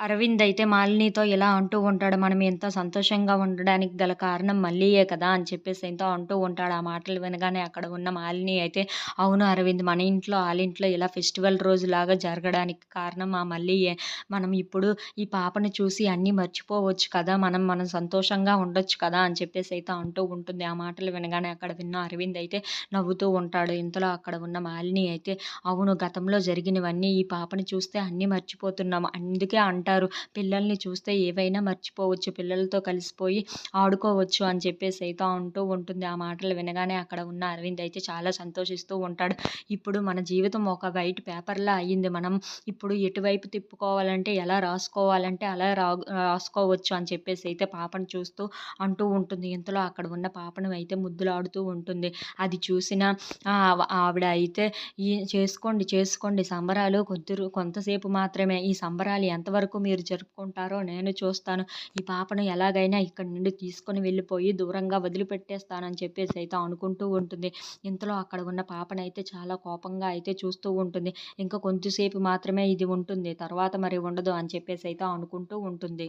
అరవింద్ అయితే మాలినితో ఇలా అంటూ ఉంటాడు మనం ఎంత సంతోషంగా ఉండడానికి గల కారణం మళ్ళీయే కదా అని చెప్పేసి ఎంతో అంటూ ఉంటాడు. ఆ మాటలు వినగానే అక్కడ ఉన్న మాలిని అయితే అవును అరవింద్ మన ఇంట్లో వాళ్ళింట్లో ఇలా ఫెస్టివల్ రోజులాగా జరగడానికి కారణం ఆ మళ్ళీయే. మనం ఇప్పుడు ఈ పాపను చూసి అన్నీ మర్చిపోవచ్చు కదా మనం మనం సంతోషంగా ఉండొచ్చు కదా అని చెప్పేసి అయితే అంటూ ఉంటుంది. ఆ మాటలు వినగానే అక్కడ విన్న అరవింద్ అయితే నవ్వుతూ ఉంటాడు. ఇంతలో అక్కడ ఉన్న మాలిని అయితే అవును గతంలో జరిగినవన్నీ ఈ పాపని చూస్తే అన్నీ మర్చిపోతున్నాము. అందుకే ఉంటారు. పిల్లల్ని చూస్తే ఏవైనా మర్చిపోవచ్చు. పిల్లలతో కలిసిపోయి ఆడుకోవచ్చు అని చెప్పేసి అయితే అంటూ ఉంటుంది. ఆ మాటలు వినగానే అక్కడ ఉన్న అరవింద్ అయితే చాలా సంతోషిస్తూ ఉంటాడు. ఇప్పుడు మన జీవితం ఒక వైట్ పేపర్లా అయ్యింది మనం. ఇప్పుడు ఎటువైపు తిప్పుకోవాలంటే ఎలా రాసుకోవాలంటే అలా రా రాసుకోవచ్చు అని చెప్పేసి అయితే పాపను చూస్తూ అంటూ ఉంటుంది. ఇంతలో అక్కడ ఉన్న పాపను అయితే ముద్దులాడుతూ ఉంటుంది. అది చూసిన ఆవిడ అయితే ఈ చేసుకోండి చేసుకోండి సంబరాలు. కొద్ది కొంతసేపు మాత్రమే. ఈ సంబరాలు ఎంతవరకు మీరు జరుపుకుంటారో నేను చూస్తాను. ఈ పాపను ఎలాగైనా ఇక్కడి నుండి తీసుకొని వెళ్ళిపోయి దూరంగా వదిలిపెట్టేస్తానని చెప్పేసి అయితే అనుకుంటూ ఉంటుంది. ఇంతలో అక్కడ ఉన్న పాపనైతే చాలా కోపంగా అయితే చూస్తూ ఉంటుంది. ఇంకా కొంతసేపు మాత్రమే ఇది ఉంటుంది. తర్వాత మరి ఉండదు అని చెప్పేసి అయితే అనుకుంటూ ఉంటుంది.